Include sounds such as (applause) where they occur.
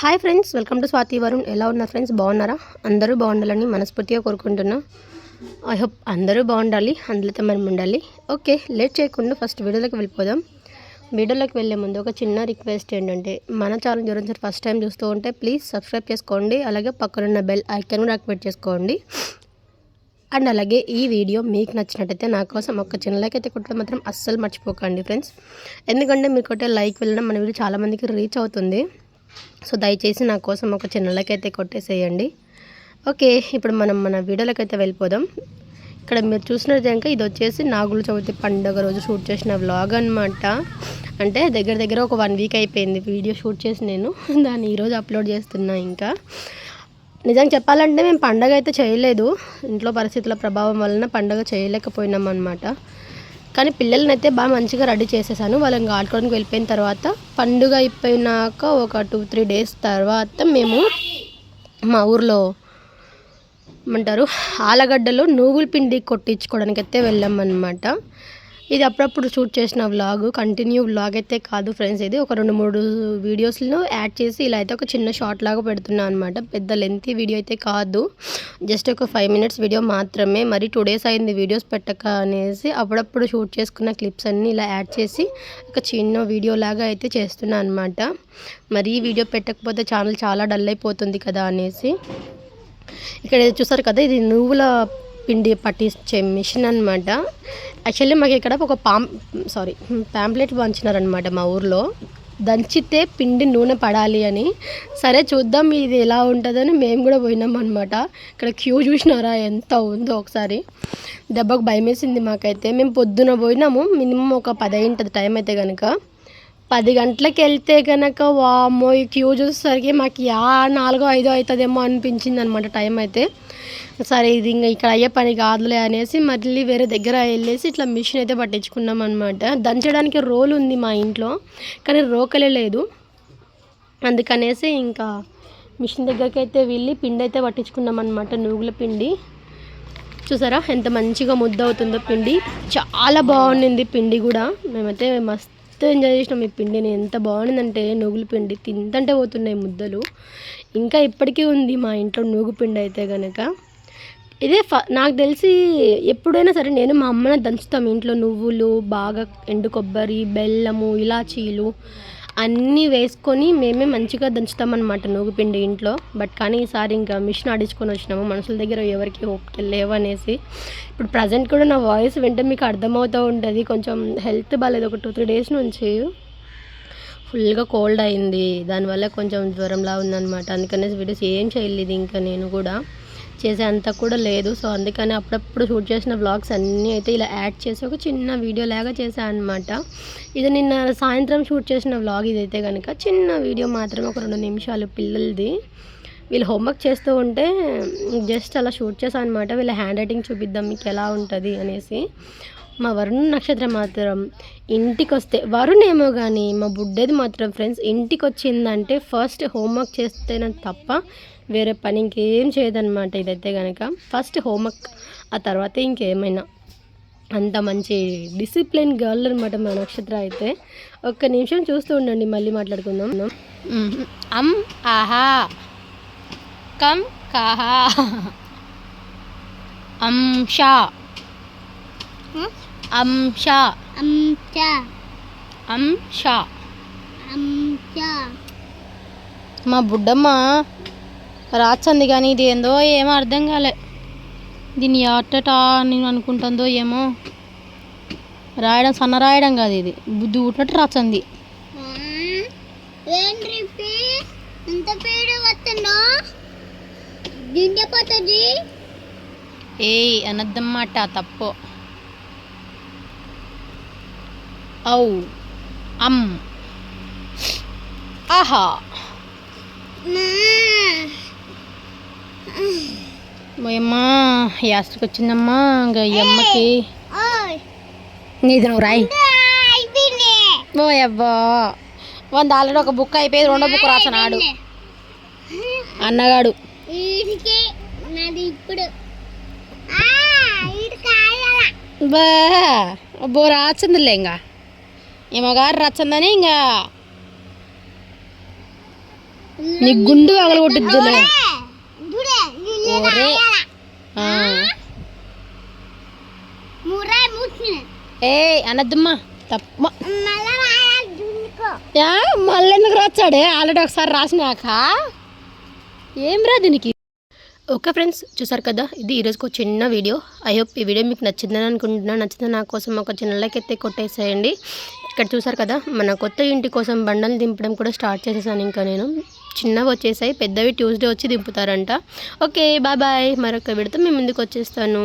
Hi friends welcome to Swathi Varun. ఎలా ఉన్నారు friends బాగున్నారా? అందరూ బాగుండాలని మనస్ఫూర్తిగా కోరుకుంటున్నా. ఐ హోప్ అందరూ బాగుండాలి అందులో మనం ఉండాలి. ఓకే లేట్ చేయకుండా ఫస్ట్ వీడియోలోకి వెళ్ళిపోదాం. వీడియోలోకి వెళ్ళే ముందు ఒక చిన్న రిక్వెస్ట్ ఏంటంటే మన ఛానల్ గురించి ఫస్ట్ టైం చూస్తూ ఉంటే ప్లీజ్ సబ్స్క్రైబ్ చేసుకోండి. అలాగే పక్కనున్న బెల్ ఐకాన్ కూడా యాక్టివేట్ చేసుకోండి. అండ్ అలాగే ఈ వీడియో మీకు నచ్చినట్టయితే నా కోసం ఒక చిన్న లైక్ అయితే కొట్టడం మాత్రం అస్సలు మర్చిపోకండి ఫ్రెండ్స్. ఎందుకంటే మీరు కొట్టే లైక్ వెళ్ళడం మన వీడియో చాలామందికి రీచ్ అవుతుంది. సో దయచేసి నా కోసం ఒక చిన్న కొట్టేసేయండి. ఓకే ఇప్పుడు మనం మన వీడియోలకైతే వెళ్ళిపోదాం. ఇక్కడ మీరు చూసినట్టు కనుక ఇది వచ్చేసి నాగుల చవితి పండుగ రోజు షూట్ చేసిన వ్లాగ్ అనమాట అంటే దగ్గర దగ్గర ఒక వన్ వీక్ అయిపోయింది వీడియో షూట్ చేసి నేను. (laughs) దాన్ని ఈరోజు అప్లోడ్ చేస్తున్నా ఇంకా. నిజంగా చెప్పాలంటే మేము పండగ అయితే చేయలేదు. ఇంట్లో పరిస్థితుల ప్రభావం వలన పండగ చేయలేకపోయినాం అనమాట కానీ పిల్లల్ని అయితే బాగా మంచిగా రెడీ చేసేసాను. వాళ్ళని ఆడుకోవడానికి వెళ్ళిపోయిన తర్వాత పండుగ అయిపోయినాక ఒక టూ త్రీ డేస్ తర్వాత మేము మా ఊర్లో ఏమంటారు ఆలగడ్డలో నువ్వుల పిండి కొట్టించుకోవడానికి అయితే వెళ్ళామన్నమాట. ఇది అప్పుడప్పుడు షూట్ చేసిన వ్లాగ్ కంటిన్యూ వ్లాగ్ అయితే కాదు ఫ్రెండ్స్ ఇది ఒక రెండు మూడు వీడియోస్లో యాడ్ చేసి ఇలా అయితే ఒక చిన్న షార్ట్ లాగా పెడుతున్నాను అనమాట పెద్ద లెంతీ వీడియో అయితే కాదు. జస్ట్ ఒక ఫైవ్ మినిట్స్ వీడియో మాత్రమే. మరి టూ డేస్ అయింది వీడియోస్ పెట్టక అనేసి అప్పుడప్పుడు షూట్ చేసుకున్న క్లిప్స్ అన్నీ ఇలా యాడ్ చేసి ఒక చిన్న వీడియో లాగా అయితే చేస్తున్నాను అనమాట మరి ఈ వీడియో పెట్టకపోతే ఛానల్ చాలా డల్ అయిపోతుంది కదా అనేసి. ఇక్కడ చూసారు కదా ఇది నువ్వుల పిండి పట్టించే మిషన్ అనమాట యాక్చువల్లీ మాకు ఇక్కడ ఒక పామ్ సారీ ప్యాంప్లెట్ పంచినారనమాట మా ఊర్లో. దంచితే పిండి నూనె పడాలి అని. సరే చూద్దాం ఇది ఎలా ఉంటుందని మేము కూడా పోయినాం అనమాట ఇక్కడ క్యూ చూసినారా? ఎంత ఉందో ఒకసారి. దెబ్బకు భయం వేసింది మాకైతే. మేము పొద్దున పోయినాము. మినిమం ఒక పది టైం అయితే కనుక పది గంటలకు వెళ్తే కనుక వామ్మో ఈ క్యూ చూసేసరికి మాకు యా నాలుగో ఐదో అవుతుందేమో అనిపించింది అనమాట టైం అయితే. సరే ఇది ఇంకా ఇక్కడ అయ్యే పని కాదులే అనేసి మళ్ళీ వేరే దగ్గర వెళ్ళేసి ఇట్లా మిషన్ అయితే పట్టించుకున్నాం అనమాట దంచడానికి రోల్ ఉంది మా ఇంట్లో కానీ రోకలే లేదు. అందుకనేసి ఇంకా మిషన్ దగ్గరికి అయితే వెళ్ళి పిండి అయితే పట్టించుకున్నాం అనమాట నువ్వుల పిండి. చూసారా ఎంత మంచిగా ముద్ద అవుతుందో పిండి. చాలా బాగుండింది పిండి కూడా. మేమైతే మస్తు ఎంజాయ్ చేసినాం ఈ పిండిని. ఎంత బాగుండిందంటే నువ్వుల పిండి. తింతంటే పోతున్నాయి ముద్దలు. ఇంకా ఇప్పటికీ ఉంది మా ఇంట్లో నూగు పిండి అయితే కనుక ఇదే ఫ నాకు తెలిసి ఎప్పుడైనా సరే నేను మా అమ్మనే దంచుతాం. ఇంట్లో నువ్వులు బాగా ఎండు కొబ్బరి బెల్లము ఇలాచీలు అన్నీ వేసుకొని మేమే మంచిగా దంచుతామన్నమాట నూగుపిండి ఇంట్లో. బట్ కానీ ఈసారి ఇంకా మిషన్ ఆడించుకొని వచ్చినాము. మనుషుల దగ్గర ఎవరికి ఓపిక లేవనేసి. ఇప్పుడు ప్రజెంట్ కూడా నా వాయిస్ వింటే మీకు అర్థమవుతూ ఉంటుంది. కొంచెం హెల్త్ బాగాలేదు ఒక టూ త్రీ డేస్ నుంచి ఫుల్గా కోల్డ్ అయింది. దానివల్ల కొంచెం జ్వరంలా ఉందన్నమాట. అందుకనేసి వీడియోస్ ఏం చేయలేదు ఇంకా నేను కూడా. చేసే అంత కూడా లేదు. సో అందుకని అప్పుడప్పుడు షూట్ చేసిన వ్లాగ్స్ అన్నీ అయితే ఇలా యాడ్ చేసి ఒక చిన్న వీడియో లాగా చేశాను అనమాట ఇది నిన్న సాయంత్రం షూట్ చేసిన వ్లాగ్ ఇదైతే కనుక చిన్న వీడియో మాత్రమే ఒక రెండు నిమిషాలు పిల్లలది. వీళ్ళు హోంవర్క్ చేస్తూ ఉంటే జస్ట్ అలా షూట్ చేశాను అనమాట వీళ్ళ హ్యాండ్ రైటింగ్ చూపిద్దాం మీకు ఎలా ఉంటుంది అనేసి. మా వరుణ్ నక్షత్రం మాత్రం ఇంటికి వస్తే వరుణ్ ఏమో కానీ మా బుడ్డేది మాత్రం ఫ్రెండ్స్ ఇంటికి వచ్చిందంటే ఫస్ట్ హోంవర్క్ చేస్తేనే తప్ప వేరే పని ఇంకేం చేయదనమాట ఇదైతే కనుక ఫస్ట్ హోంవర్క్ ఆ తర్వాత ఇంకేమైనా. అంత మంచి డిసిప్లిన్ గర్ల్ అనమాట మా నక్షత్ర అయితే. ఒక్క నిమిషం చూస్తూ ఉండండి మళ్ళీ మాట్లాడుకుందాం. అమ్ ఆహా. కమ్ కాహా. అంషా అంశ. అంచ అంశ. అంచ మా బుడ్డమ్మ రాచంది కానీ ఇది ఏందో ఏమో అర్థం కాలే. దీన్ని అట్టటా నేను అనుకుంటుందో ఏమో. రాయడం సన్న రాయడం కాదు ఇది. బుద్ధి పుట్టినట్టు రాచంది. ఏంటి ఎంత పేరు వస్తుందో? దిండిపోతుంది ఏయ్ అనద్దన్నమాట తప్పు. ఔ అమ్. ఆహా. అమ్మా యాస్ట్కి వచ్చిందమ్మా ఇంకా ఈ అమ్మకి. నీది నువ్వు రాయి. ఓ అబ్బా వంద ఆల్రెడీ ఒక బుక్ అయిపోయింది రెండో బుక్ రాసనాడు అన్నగాడు. వీడికి నాది ఇప్పుడు. బా అబ్బో రాచిందిలే ఇంకా ఈమెగారు రచ్చిందని ఇంకా నీ గుండు పగలగొట్టుద్దులే ఒరే. ఏ అనద్దమ్మా తప్ప. మళ్ళీ ఎందుకు రాచాడే? ఆల్రెడీ ఒకసారి రాసినాక ఏం రా దీనికి? ఓకే ఫ్రెండ్స్ చూసారు కదా ఇది ఈరోజుకు ఒక చిన్న వీడియో. ఐ హోప్ ఈ వీడియో మీకు నచ్చిందని అనుకుంటున్నాను నచ్చిందని నా కోసం ఒక చిన్న లైక్ అయితే కొట్టేసేయండి. ఇక్కడ చూసారు కదా మన కొత్త ఇంటి కోసం బండలు దింపడం కూడా స్టార్ట్ చేసేసాను ఇంకా నేను. చిన్నవి వచ్చేసాయి పెద్దవి ట్యూస్డే వచ్చి దింపుతారంట. ఓకే బాయ్ బాయ్ మరొక విడత మీ ముందుకు వచ్చేస్తాను.